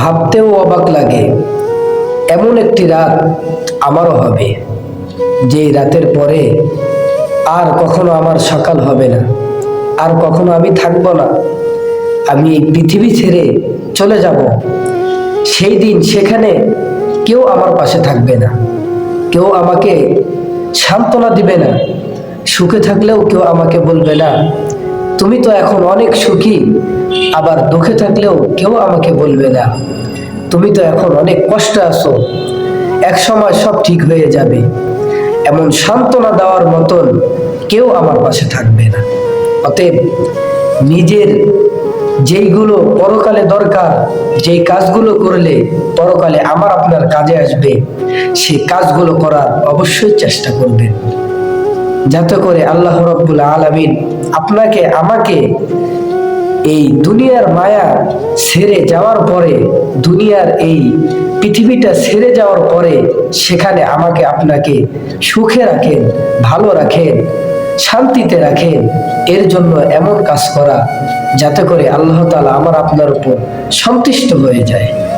ভাবতেও অবাক লাগে। এমন একটি রাত আমারও হবে, যেই রাতের পরে আর কখনো আমার সকাল হবে না, আর কখনো আমি থাকব না। আমি এই পৃথিবী ছেড়ে চলে যাব। সেই দিন সেখানে কেউ আমার পাশে থাকবে না, কেউ আমাকে সান্ত্বনা দিবে না, সুখে থাকলেও কেউ আমাকে বলবে, না, তুমি তো এখন অনেক সুখী আবার দুঃখে থাকলেও কেউ আমাকে বলবে না। তুমি তো এখন অনেক কষ্ট আছো। এক সময় সব ঠিক হয়ে যাবে। এমন সান্ত্বনা দেওয়ার মতন কেউ আমার পাশে থাকবে না। অতএব নিজের যেইগুলো পরকালে দরকার, যেই কাজগুলো করলে পরকালে আমার আপনার কাজে আসবে, সেই কাজগুলো করার অবশ্যই চেষ্টা করবেন। যাতে করে আল্লাহ রব্বুল আলমিন আপনাকে, আমাকে এই দুনিয়ার মায়া সেরে যাওয়ার পরে, দুনিয়ার এই পৃথিবীটা সেরে যাওয়ার পরে সেখানে আমাকে আপনাকে সুখে রাখেন, ভালো রাখেন, শান্তিতে রাখেন। এর জন্য এমন কাজ করা যাতে করে আল্লাহ তালা আমার আপনার উপর সন্তুষ্ট হয়ে যায়।